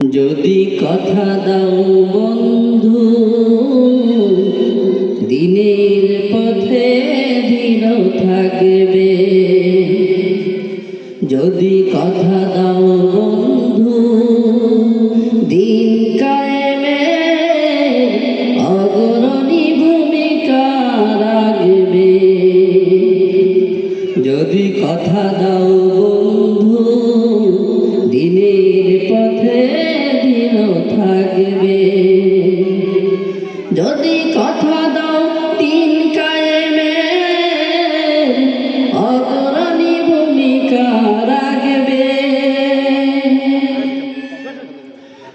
যদি কথা দাও বন্ধু দিনের পথে ধীর থাকবে। যদি কথা দাও বন্ধু যদি কথা দাও তিন কায়েমে অগ্রণী ভূমিকা রাখবে।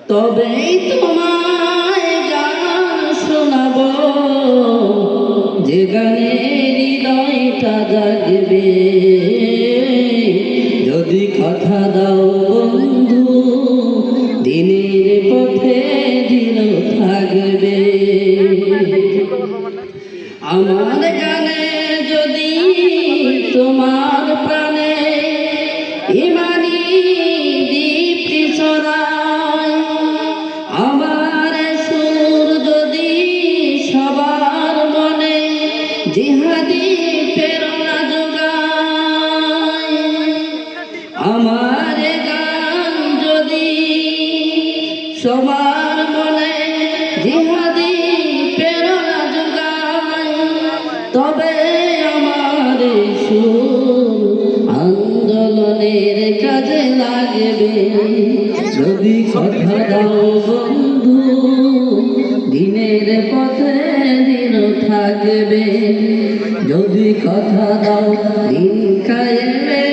তবেই তোমায় গান শোনাব, যে গানে হৃদয়টা জাগবে। যদি কথা দাও বন্ধু, দিনের পথে দিন থাকবে। আমার গানে যদি তোমার প্রাণে ইমানি দীপ্তি ছড়ায়, আমার সুর যদি সবার মনে জিহাদি প্রেরণা যোগায়, আমার গান যদি সবার মনে জিহাদি কাজে লাগবে। যদি কথা দাও বন্ধু, দিনের পথে দিন থাকবে। যদি কথা দাও দিন আগর